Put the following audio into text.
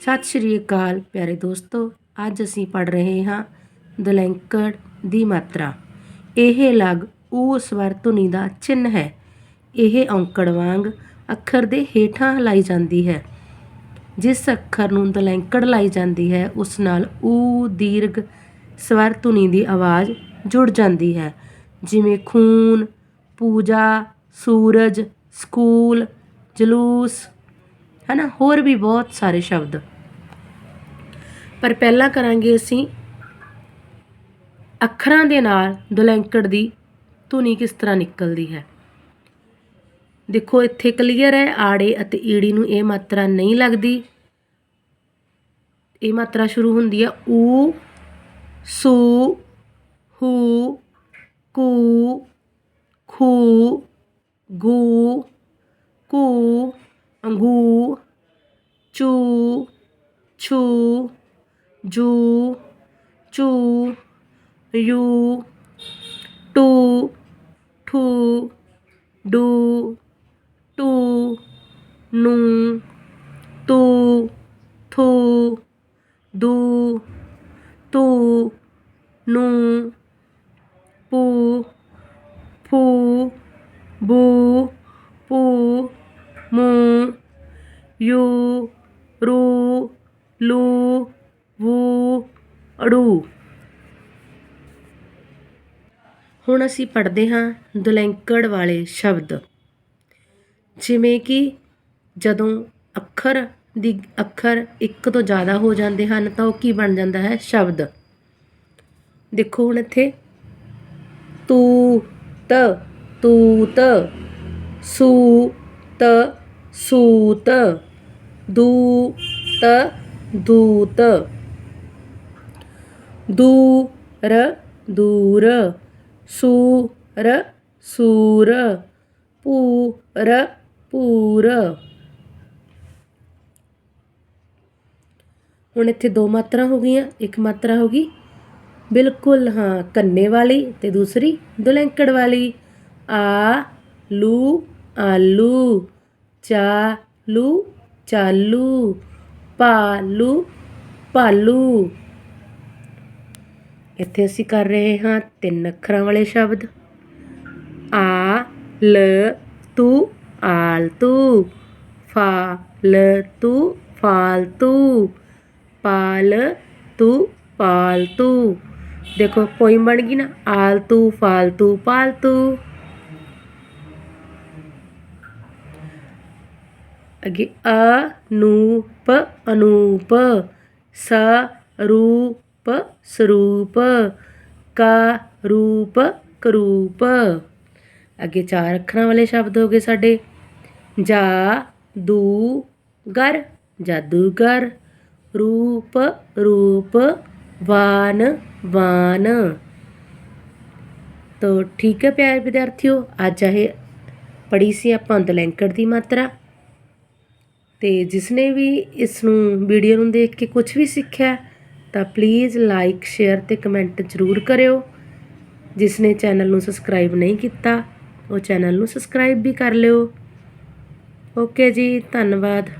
ਸਤਿ ਸ਼੍ਰੀ ਅਕਾਲ ਪਿਆਰੇ ਦੋਸਤੋ, ਅੱਜ ਅਸੀਂ ਪੜ ਰਹੇ ਹਾਂ ਦਲੈਂਕੜ ਦੀ ਮਾਤਰਾ। ਇਹ ਲਗ ਊ ਸਵਰ ਧੁਨੀ ਦਾ ਚਿੰਨ ਹੈ। ਇਹ ਔਂਕੜ ਵਾਂਗ ਅੱਖਰ ਦੇ ਹੇਠਾਂ ਲਾਈ ਜਾਂਦੀ ਹੈ। ਜਿਸ ਅੱਖਰ ਨੂੰ ਦਲੈਂਕੜ ਲਾਈ ਜਾਂਦੀ ਹੈ, ਉਸ ਨਾਲ ਊ ਦੀਰਘ ਸਵਰ ਧੁਨੀ ਦੀ ਆਵਾਜ਼ ਜੁੜ ਜਾਂਦੀ ਹੈ। ਜਿਵੇਂ ਖੂਨ, ਪੂਜਾ, ਸੂਰਜ, ਸਕੂਲ, ਜਲੂਸ ਹਨਾ? ਹੋਰ ਵੀ ਬਹੁਤ ਸਾਰੇ ਸ਼ਬਦ। ਪਰ ਪਹਿਲਾਂ ਕਰਾਂਗੇ ਅਸੀਂ ਅੱਖਰਾਂ ਦੇ ਨਾਲ ਦੁਲੈਂਕੜ ਦੀ ਧੁਨੀ ਕਿਸ ਤਰ੍ਹਾਂ ਨਿਕਲਦੀ ਹੈ। ਦੇਖੋ, ਇੱਥੇ ਕਲੀਅਰ ਹੈ, ਆੜੇ ਅਤੇ ਈੜੀ ਨੂੰ ਇਹ ਮਾਤਰਾ ਨਹੀਂ ਲੱਗਦੀ। ਇਹ ਮਾਤਰਾ ਸ਼ੁਰੂ ਹੁੰਦੀ ਹੈ ਊ, ਸੂ, ਹੂ, ਕੂ, ਖੂ, ਗੂ, ਕੂ ਅੰਗੂ ਚੂ ਛੂ ਜੂ ਚੂ ਯੂ ਟੂ ਠੂ ਡੂ ਟੂ ਨੂੰ ਤੂ ਥੂ ਦੂ ਤੂ ਨੂੰ ਪੂ ਫੂ ਬੂ ਯੂ, ਰੂ, ਲੂ, ਵੂ, ਅੜੂ। ਹੁਣ ਅਸੀਂ ਪੜ੍ਹਦੇ ਹਾਂ ਦੁਲੈਂਕੜ ਵਾਲੇ ਸ਼ਬਦ। ਜਿਵੇਂ ਕਿ ਜਦੋਂ ਅੱਖਰ ਦੀ ਅੱਖਰ ਇੱਕ ਤੋਂ ਜ਼ਿਆਦਾ ਹੋ ਜਾਂਦੇ ਹਨ ਤਾਂ ਉਹ ਕੀ ਬਣ ਜਾਂਦਾ ਹੈ? ਸ਼ਬਦ। ਦੇਖੋ ਹੁਣ ਇੱਥੇ। ਤੂ ਤ ਤੂਤ ਸੂ ਤ ਸੂਤ। ਦੂ ਤ ਦੂਤ। ਦੂਰ ਦੂਰ। ਸੂਰ ਸੂਰ। ਪੂਰ ਪੂਰ। ਹੁਣ ਇੱਥੇ ਦੋ ਮਾਤਰਾ ਹੋ ਗਈਆਂ। ਇੱਕ ਮਾਤਰਾ ਹੋ ਗਈ ਬਿਲਕੁਲ, ਹਾਂ, ਕੰਨੇ ਵਾਲੀ ਤੇ ਦੂਸਰੀ ਦੁਲੈਂਕੜ ਵਾਲੀ। ਆ, ਲੂ, ਆਲੂ। ਚਾਲੂ ਚਾਲੂ ਪਾਲੂ ਪਾਲੂ ਇੱਥੇ ਅਸੀਂ ਕਰ ਰਹੇ ਹਾਂ ਤਿੰਨ ਅੱਖਰਾਂ ਵਾਲੇ ਸ਼ਬਦ। ਆ, ਲ, ਤੂ, ਆਲਤੂ। ਫਾ, ਲ, ਤੂ, ਫਾਲਤੂ। ਪਾਲ, ਤੂ, ਪਾਲਤੂ। ਦੇਖੋ, ਪੋਇਮ ਬਣ ਗਈ ਨਾ, ਆਲਤੂ, ਫਾਲਤੂ, ਪਾਲਤੂ। ਅੱਗੇ ਅਨੂਪ ਅਨੂਪ ਸ ਰੂਪ ਸਰੂਪ ਕਾ ਰੂਪ ਕਰੂਪ। ਅੱਗੇ ਚਾਰ ਅੱਖਰਾਂ ਵਾਲੇ ਸ਼ਬਦ ਹੋ ਗਏ ਸਾਡੇ। ਜਾ ਦੂ ਗਰ ਜਾਦੂਗਰ, ਰੂਪ ਰੂਪ, ਵਾਨ ਵਾਨ। ਤੋ ਠੀਕ ਹੈ ਪਿਆਰੇ ਵਿਦਿਆਰਥੀਓ, ਅੱਜ ਇਹ ਪੜ੍ਹੀ ਸੀ ਆਪਾਂ ਦਲੈਂਕੜ ਦੀ ਮਾਤਰਾ। ਤੇ ਜਿਸਨੇ ਵੀ ਇਸ ਨੂੰ ਵੀਡੀਓ ਨੂੰ ਦੇਖ ਕੇ ਕੁਝ ਵੀ ਸਿੱਖਿਆ ਤਾਂ ਪਲੀਜ਼ ਲਾਈਕ ਸ਼ੇਅਰ ਤੇ ਕਮੈਂਟ ਜ਼ਰੂਰ ਕਰਿਓ। ਜਿਸ ਨੇ ਚੈਨਲ ਨੂੰ ਸਬਸਕ੍ਰਾਈਬ ਨਹੀਂ ਕੀਤਾ, ਉਹ ਚੈਨਲ ਨੂੰ ਸਬਸਕ੍ਰਾਈਬ ਵੀ ਕਰ ਲਿਓ। ਓਕੇ ਜੀ, ਧੰਨਵਾਦ।